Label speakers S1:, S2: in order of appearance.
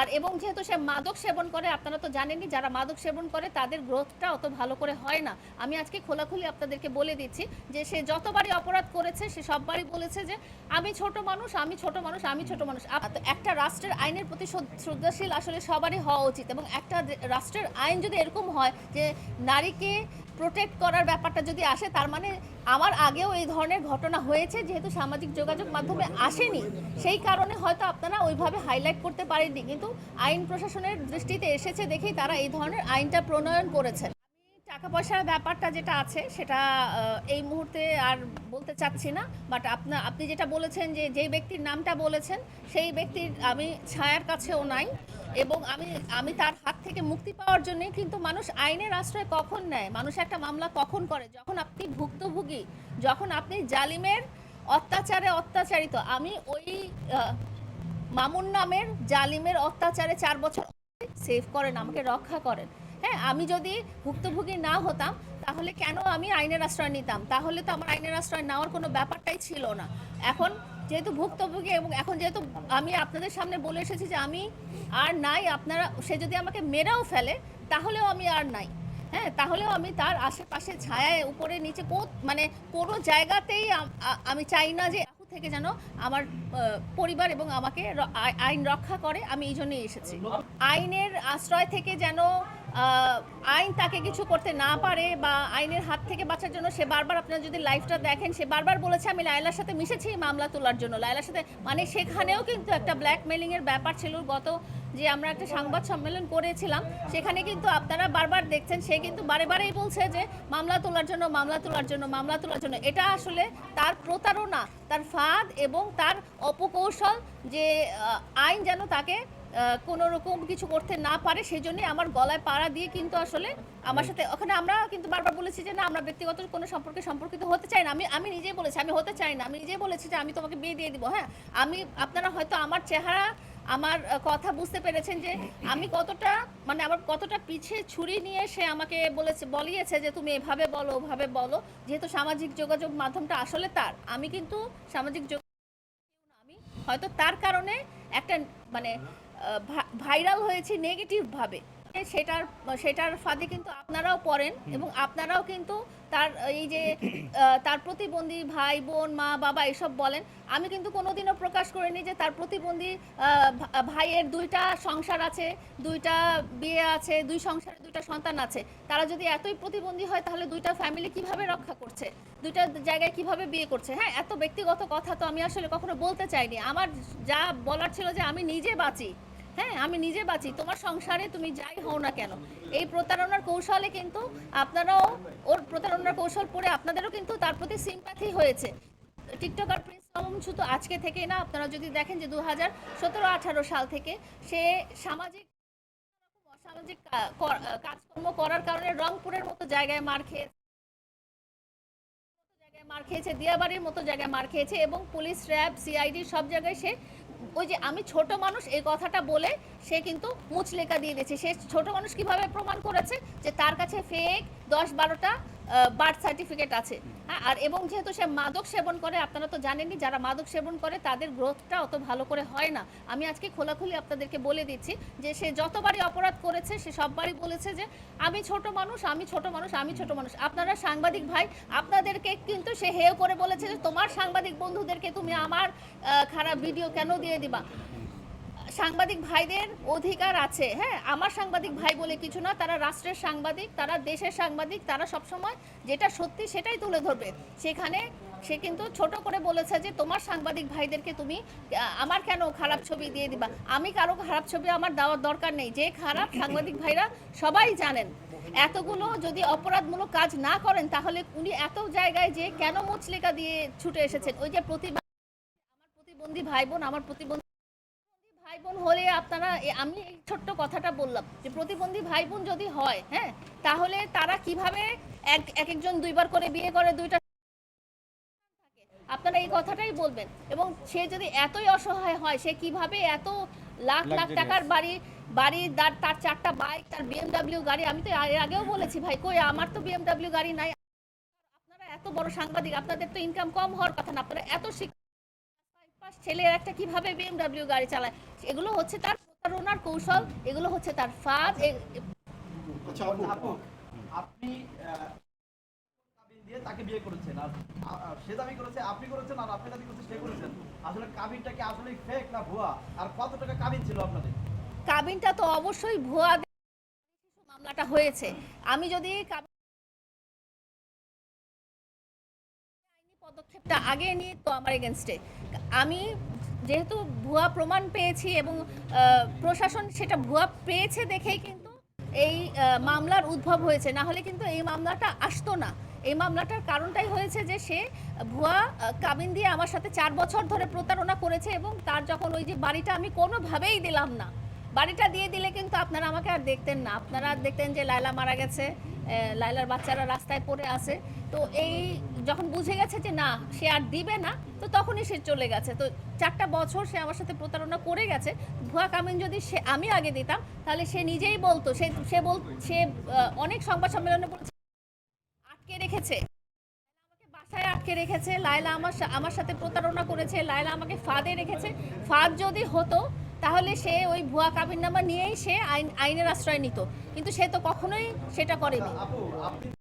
S1: আর এবং যেহেতু সে মাদক সেবন করে, আপনারা তো জানেনই যারা মাদক সেবন করে তাদের গ্রোথটা অত ভালো করে হয় না। আমি আজকে খোলাখুলি আপনাদেরকে বলে দিচ্ছি যে সে যতবারই অপরাধ করেছে, সে সববারই বলেছে যে আমি ছোট মানুষ, আমি ছোট মানুষ, আমি ছোট মানুষ। একটা রাষ্ট্রের আইনের প্রতি শ্রদ্ধাশীল আসলে সবারই হওয়া উচিত এবং একটা রাষ্ট্রের আইন যদি এরকম হয় যে নারীকে প্রোটেক্ট করার ব্যাপারটা যদি আসে, তার মানে আমার আগেও এই ধরনের ঘটনা হয়েছে, যেহেতু সামাজিক যোগাযোগ মাধ্যমে আসেনি। সেই কারণে হয়তো আপনারা ওইভাবে হাইলাইট করতে পারেননি। কিন্তু আইন প্রশাসনের দৃষ্টিতে এসেছে দেখেই তারা এই ধরনের আইনটা প্রণয়ন করেছেন। টাকা পয়সার ব্যাপারটা যেটা আছে, সেটা এই মুহূর্তে আর বলতে চাচ্ছি না বাট আপনা, আপনি যেটা বলেছেন যে যেই ব্যক্তির নামটা বলেছেন, সেই ব্যক্তির আমি ছায়ার কাছেও নাই। এবং আমি আমি তার হাত থেকে মুক্তি পাওয়ার জন্য কিন্তু মানুষ আইনের আশ্রয় কখন নেয়? মানুষ একটা মামলা কখন করে? যখন আপনি ভুক্তভোগী, যখন আপনি জালিমের অত্যাচারে অত্যাচারিত। আমি ওই মামুন নামের জালিমের অত্যাচারে চার বছর সেভ করেন, আমাকে রক্ষা করেন। হ্যাঁ আমি যদি ভুক্তভোগী না হতাম, তাহলে কেন আমি আইনের আশ্রয় নিতাম? তাহলে তো আমার আইনের আশ্রয় নেওয়ার কোনো ব্যাপারটাই ছিল না। এখন যেহেতু ভুক্তভোগী এবং এখন যেহেতু আমি আপনাদের সামনে বলে এসেছি যে আমি আর নাই, আপনারা, সে যদি আমাকে মেরাও ফেলে, তাহলেও আমি আর নাই। হ্যাঁ তাহলেও আমি তার আশেপাশে ছায়ায়, উপরে, নিচে কো- মানে কোনো জায়গাতেই আমি চাই না যে থেকে যেন আমার পরিবার এবং আমাকে আইন রক্ষা করে। আমি এই জন্যই এসেছি। আইনের আশ্রয় থেকে যেন আইন তাকে কিছু করতে না পারে বা আইনের হাত থেকে বাঁচার জন্য সে বারবার আপনারা যদি লাইফটা দেখেন, সে বারবার বলেছে, আমি লায়লার সাথে মিশেছি মামলা তোলার জন্য। লায়লার সাথে মানে সেখানেও কিন্তু একটা ব্ল্যাকমেলিং এর ব্যাপার ছিল। গত যে আমরা একটা সংবাদ সম্মেলন করেছিলাম, সেখানে কিন্তু আপনারা বারবার দেখছেন, সে কিন্তু বারে বারেই বলছে যে, মামলা তোলার জন্য, মামলা তোলার জন্য, মামলা তোলার জন্য। এটা আসলে তার প্রতারণা, তার ফাঁদ এবং তার অপকৌশল যে আইন যেন তাকে কোনো রকম কিছু করতে না পারে সেই জন্যই আমার গলায় পাড়া দিয়ে কিন্তু আসলে আমার সাথে ওখানে আমরা কিন্তু বারবার বলেছি যে না আমরা ব্যক্তিগত কোনো সম্পর্কে সম্পর্কিত হতে চাই না। আমি আমি নিজেই বলেছি আমি হতে চাই না। আমি নিজেই বলেছি যে আমি তোমাকে বিয়ে দিয়ে দিব হ্যাঁ? আমি আপনারা হয়তো আমার চেহারা আমার কথা বুঝতে পেরেছেন যে আমি কতটা মানে আমার কতটা পিছে ছুরি নিয়ে সে আমাকে বলেছে বলিয়েছে যে তুমি এভাবে বলো ওভাবে বলো। যেহেতু সামাজিক যোগাযোগ মাধ্যমটা আসলে তার আমি কিন্তু সামাজিক যোগ আমি হয়তো তার কারণে একটা মানে ভাইরাল হয়েছে নেগেটিভভাবে সেটার সেটার ফাঁদে কিন্তু আপনারাও পড়েন এবং আপনারাও কিন্তু তার এই যে তার প্রতিবন্ধী ভাই বোন মা বাবা এসব বলেন। আমি কিন্তু কোনোদিনও প্রকাশ করিনি যে তার প্রতিবন্ধী ভাইয়ের দুইটা সংসার আছে দুইটা বিয়ে আছে দুই সংসারে দুইটা সন্তান আছে। তারা যদি এতই প্রতিবন্ধী হয় তাহলে দুইটা ফ্যামিলি কীভাবে রক্ষা করছে? দুইটা জায়গায় কীভাবে বিয়ে করছে? হ্যাঁ এত ব্যক্তিগত কথা তো আমি আসলে কখনো বলতে চাইনি। আমার যা বলার ছিল যে আমি নিজে বাঁচি। হ্যাঁ আমি নিজে বাঁচি। তোমার সংসারে তুমি যাই হও না কেন, এই প্রতারণার কৌশলে কিন্তু আপনারাও, ওর প্রতারণার কৌশল পড়ে আপনাদেরও কিন্তু তার প্রতি সিম্প্যাথি হয়েছে। টিকটকার প্রিন্স মামুন শুধু আজকে থেকেই না, আপনারা যদি দেখেন যে দু হাজার সতেরো আঠারো সাল থেকে সে সামাজিক, অসামাজিক কাজকর্ম করার কারণে রংপুরের মতো জায়গায় মার খেয়েছে মার খেয়েছে, দিয়াবাড়ির মতো জায়গায় মার খেয়েছে এবং পুলিশ, র্যাব সিআইডি সব জায়গায় সে ওই যে আমি ছোট মানুষ, এই কথাটা বলে সে কিন্তু মুচলেকা দিয়ে দিয়েছে। সে ছোট মানুষ কীভাবে প্রমাণ করেছে? যে তার কাছে ফেক দশ বারোটা বার্থ সার্টিফিকেট আছে। হ্যাঁ আর এবং যেহেতু সে মাদক সেবন করে, আপনারা তো জানেনই যারা মাদক সেবন করে, তাদের গ্রোথটা অত ভালো করে হয় না। আমি আজকে খোলাখুলি আপনাদেরকে বলে দিচ্ছি যে, সে যতবারই অপরাধ করেছে, সে সববারই বলেছে যে, আমি ছোট মানুষ, আমি ছোট মানুষ, আমি ছোট মানুষ। আপনারা সাংবাদিক ভাই, আপনাদেরকে কিন্তু সে হেয় করে বলেছে যে, তোমার সাংবাদিক বন্ধুদেরকে তুমি আমার খারাপ ভিডিও কেন দিয়ে দিবা? সাংবাদিক ভাইদের অধিকার আছে হ্যাঁ? আমার সাংবাদিক ভাই বলে কিছু না, তারা রাষ্ট্রের সাংবাদিক, তারা দেশের সাংবাদিক, তারা সবসময় যেটা সত্যি সেটাই তুলে ধরবে। সেখানে সে কিন্তু ছোট করে বলেছে যে, তোমার সাংবাদিক ভাইদেরকে তুমি আমার কেন খারাপ ছবি দিয়ে দিবা? আমি কারও খারাপ ছবি আমার দেওয়ার দরকার নেই। যে খারাপ সাংবাদিক ভাইরা সবাই জানেন, এতগুলো যদি অপরাধমূলক কাজ না করেন, তাহলে উনি এত জায়গায় যে কেন মুচলেকা দিয়ে ছুটে এসেছেন? ওই যে প্রতিবাদ, আমার প্রতিবন্ধী ভাই বোন, আমার প্রতিবন্ধী ভাই বোন হলে আপনারা আমি এই ছোট্ট কথাটা বললাম যে প্রতিবন্ধী ভাই বোন যদি হয় হ্যাঁ তাহলে তারা কীভাবে এক এক একজন দুইবার করে বিয়ে করে দুইটা আপনারা এই কথাটাই বলবেন। এবং সে যদি এতই অসহায় হয় সে কীভাবে এত লাখ লাখ টাকার বাড়ি বাড়ি তার তার চারটা বাইক তার বিএমডাব্লিউ গাড়ি আমি তো এর আগেও বলেছি ভাই কই আমার তো বিএমডাব্লিউ গাড়ি নাই। আপনারা এত বড় সাংবাদিক আপনাদের তো ইনকাম কম হওয়ার কথা না আপনারা এত শিক্ষিত। পাঁচ ছেলের একটা কীভাবে বিএমডাব্লিউ গাড়ি চালায়? এগুলো হচ্ছে তার প্রতারণার কৌশল এগুলো হচ্ছে তার ফাঁদ
S2: আচ্ছা আপু
S3: আপু আপনি দিয়ে তাকে বিয়ে করেছেন আর আ- আ- সে দাবি করেছে আপনি করেছেন আর আপনি দাবি করেছেন সে করেছেন। আসলে কাবিনটা কি আসলে ফেক না ভুয়া? আর কত টাকা কাবিন ছিল আপনাদের?
S1: কাবিনটা তো অবশ্যই ভুয়া মামলাটা হয়েছে। আমি যদি পদক্ষেপটা আগে নিয়ে তো আমার এগেনস্টে আমি যেহেতু ভুয়া প্রমাণ পেয়েছি এবং প্রশাসন সেটা ভুয়া পেয়েছে দেখেই কিন্তু এই মামলার উদ্ভব হয়েছে। না হলে কিন্তু এই মামলাটা আসতো না। এই মামলাটার কারণটাই হয়েছে যে সে ভুয়া কাবিন দিয়ে আমার সাথে চার বছর ধরে প্রতারণা করেছে এবং তার যখন ওই যে বাড়িটা আমি কোনোভাবেই দিলাম না, বাড়িটা দিয়ে দিলে কিন্তু আপনারা আমাকে আর দেখতেন না। আপনারা দেখতেন যে লায়লা মারা গেছে লায়লার বাচ্চারা রাস্তায় পড়ে আছে। তো এই যখন বুঝে গেছে যে না, সে আর দিবে না, তো তখনই সে চলে গেছে। তো চারটা বছর সে আমার সাথে প্রতারণা করে গেছে। ভুয়া কামিন যদি সে, আমি আগে দিতাম, তাহলে সে নিজেই বলতো, সে সে বল, সে অনেক সংবাদ সম্মেলনে বলেছে আটকে রেখেছে। বাসায় আটকে রেখেছে, লায়লা আমার আমার সাথে প্রতারণা করেছে, লায়লা আমাকে ফাঁদে রেখেছে। ফাঁদ যদি হতো, তাহলে সে ওই ভুয়া কাবিন নামা নিয়েই সে আইন, আইনের আশ্রয় নিত। কিন্তু সে তো কখনোই সেটা করেনি।